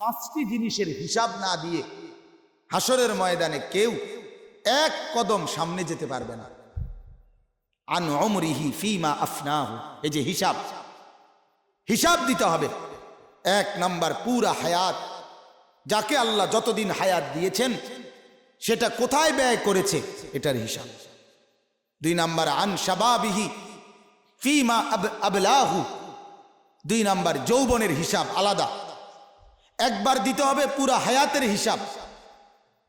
পাঁচটি জিনিসের হিসাব না দিয়ে হাসরের ময়দানে কেউ এক কদম সামনে যেতে পারবে না। আন অমরিহি ফিমা আফনাহু, এই যে হিসাব হিসাব দিতে হবে। এক নাম্বার পুরা হায়াত, যাকে আল্লাহ যতদিন হায়াত দিয়েছেন, সেটা কোথায় ব্যয় করেছে, এটার হিসাব। দুই নাম্বার আন শাবাবিহি ফিমা আব- আবলাহু, দুই নাম্বার যৌবনের হিসাব আলাদা। একবার দিতে হবে পুরা হায়াতের হিসাব।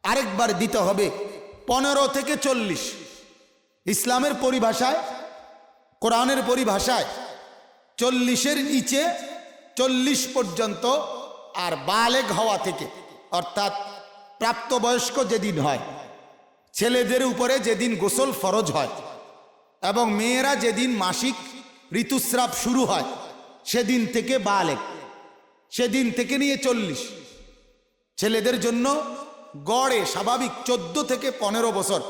আরেকবার দিতে হবে পনেরো থেকে চল্লিশ। ইসলামের পরিভাষায়, কোরআনের পরিভাষায় চল্লিশের নিচে চল্লিশ পর্যন্ত আর বালেগ হওয়া থেকে, অর্থাৎ প্রাপ্তবয়স্ক যেদিন হয়, ছেলেদের উপরে যেদিন গোসল ফরজ হয় এবং মেয়েরা যেদিন মাসিক ঋতুস্রাব শুরু হয়, সেদিন থেকে বালেগ। সেদিন থেকে নিয়ে চল্লিশ। ছেলেদের জন্য গড়ে স্বাভাবিক চোদ্দ থেকে পনেরো বছর।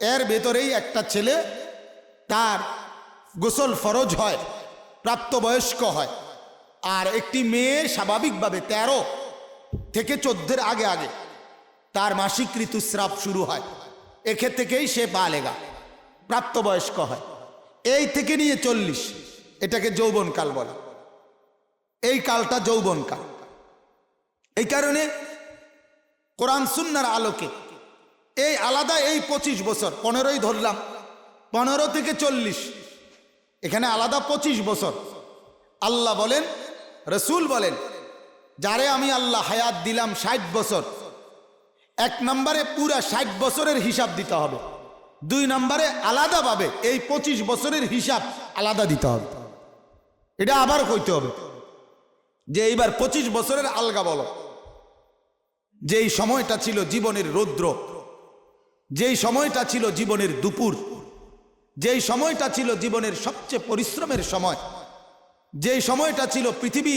এর ভেতরেই একটা ছেলে তার গোসল ফরজ হয়, প্রাপ্তবয়স্ক হয়। আর একটি মেয়ে স্বাভাবিকভাবে ১৩ থেকে চোদ্দের আগে আগে তার মাসিক ঋতুস্রাব শুরু হয়। এক্ষে থেকেই সে বালেগা, প্রাপ্তবয়স্ক হয়। এই থেকে নিয়ে চল্লিশ, এটাকে যৌবনকাল বলে। এই কালটা যৌবনকাল এই কারণে কোরআন সুন্নার আলোকে এই আলাদা এই পঁচিশ বছর, পনেরোই ধরলাম, পনেরো থেকে চল্লিশ, এখানে আলাদা পঁচিশ বছর। আল্লাহ বলেন, রসুল বলেন, যারে আমি আল্লাহ হায়াত দিলাম ষাট বছর, এক নম্বরে পুরা ষাট বছরের হিসাব দিতে হবে। দুই নম্বরে আলাদাভাবে এই পঁচিশ বছরের হিসাব আলাদা দিতে হবে। এটা আবার কইতে হবে। যে এইবার পঁচিশ বছরের আলগা বলো। যেই সময়টা ছিল জীবনের রৌদ্র, যেই সময়টা ছিল জীবনের দুপুর, যেই সময়টা ছিল জীবনের সবচেয়ে পরিশ্রমের সময়, যেই সময়টা ছিল পৃথিবী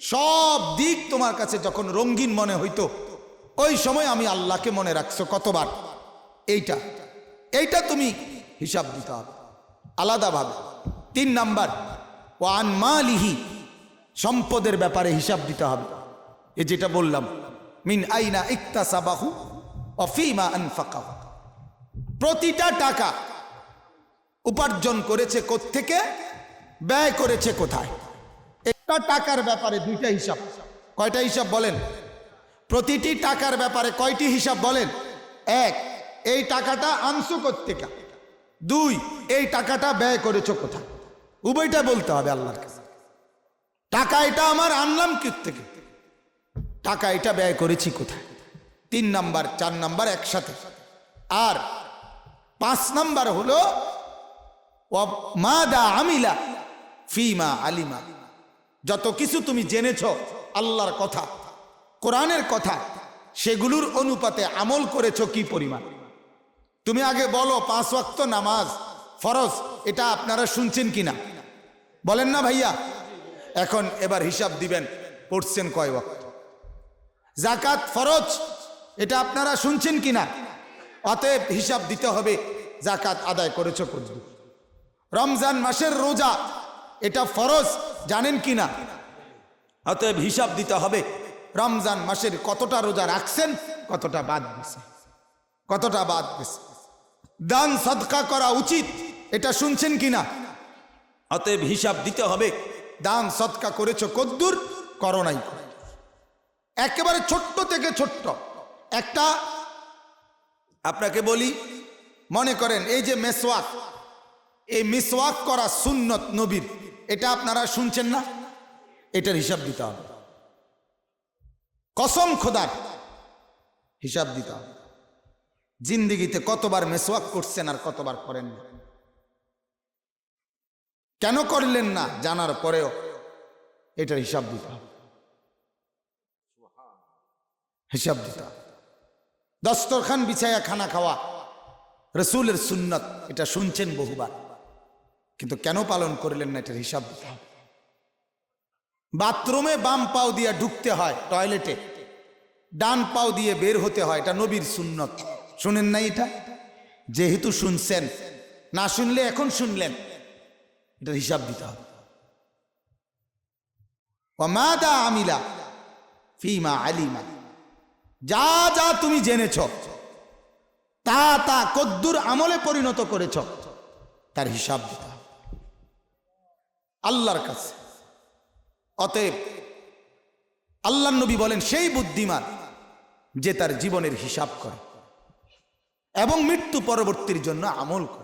সব দিক তোমার কাছে যখন রঙ্গিন মনে হইতো, ওই সময় আমি আল্লাহকে মনে রাখছো কতবার? এইটা এইটা তুমি হিসাব দিতে হবে। আলাদাভাবে। তিন নাম্বার ওয়ান মালিহি সম্পদের ব্যাপারে হিসাব দিতে হবে। এ যেটা বললাম, মিন আইনা ইকতাসাবাহু অফিমা আনফাকাহু। প্রতিটা টাকা উপার্জন করেছে থেকে ব্যয় করেছে কোথায়? একটা টাকার ব্যাপারে দুইটা হিসাব। কয়টা হিসাব বলেন? প্রতিটি টাকার ব্যাপারে কয়টি হিসাব বলেন? এক, এই টাকাটা আনসু থেকে দুই, এই টাকাটা ব্যয় করেছ কোথায়? উভয়টা বলতে হবে আল্লাহর কাছে। টাকা এটা আমার আনলাম কি থেকে? টাকা এটা ব্যয় করেছি কোথায়? তিন নাম্বার, চার নাম্বার একসাথে। আর পাঁচ নাম্বার হলো মা দা আমিলা ফিমা আলিমা। যত কিছু তুমি জেনেছ, আল্লাহর কথা, কোরআনের কথা, সেগুলোর অনুপাতে আমল করেছ কি পরিমাণ? তুমি আগে বলো, পাঁচ ওয়াক্ত নামাজ ফরজ, এটা আপনারা শুনছেন কিনা? বলেন না ভাইয়া। এখন এবার হিসাব দিবেন, পড়ছেন কয় ওয়াক্ত? জাকাত ফরজ, এটা আপনারা শুনছেন কিনা? অতএব হিসাব দিতে হবে, জাকাত আদায় করেছ কতদূর? রমজান মাসের রোজা, এটা ফরজ, জানেন কিনা? অতএব হিসাব দিতে হবে, রমজান মাসের কতটা রোজা রাখছেন, কতটা বাদ গেছে কতটা বাদ গেছে দান, সদকা করা উচিত, এটা শুনছেন কিনা? অতএব হিসাব দিতে হবে দান সদকা করেছ কদ্দুর করোনাই একেবারে ছোট্ট থেকে ছোট্ট। একটা আপনাকে বলি, মনে করেন এই যে মেসওয়াক, এই মিসওয়াক করা সুন্নত নবীর, এটা আপনারা শুনছেন না? এটার হিসাব দিতে হবে। কসম খোদার হিসাব দিতে হবে। জিন্দিগিতে কতবার মেসওয়াক করছেন আর কতবার করেন না কেন করলেন না? জানার পরেও এটার হিসাব দিতে হবে। হিসাব দিতে হবে। দস্তরখান বিছায়া খানা খাওয়া, রসুলের সুন্নত, এটা শুনছেন বহুবার। কিন্তু কেন পালন করলেন না এটার হিসাব দিতে হবে? বাথরুমে বাম পাও দিয়ে ঢুকতে হয় টয়লেটে, ডান পাও দিয়ে বের হতে হয়, এটা নবীর সুন্নত। শুনেন না এটা? যেহেতু শুনছেন, না শুনলে এখন শুনলেন। এটার হিসাব দিতে হবে। আমিলা ফিমা আলিমা। যা যা তুমি জেনেছ, তা তা কদ্দুর আমলে পরিণত করেছ, তার হিসাব দিতে হবে। আল্লাহর কাছে। অতএব আল্লাহ নবী বলেন, সেই বুদ্ধিমান যে তার জীবনের হিসাব করে এবং মৃত্যু পরবর্তীর জন্য আমল করে।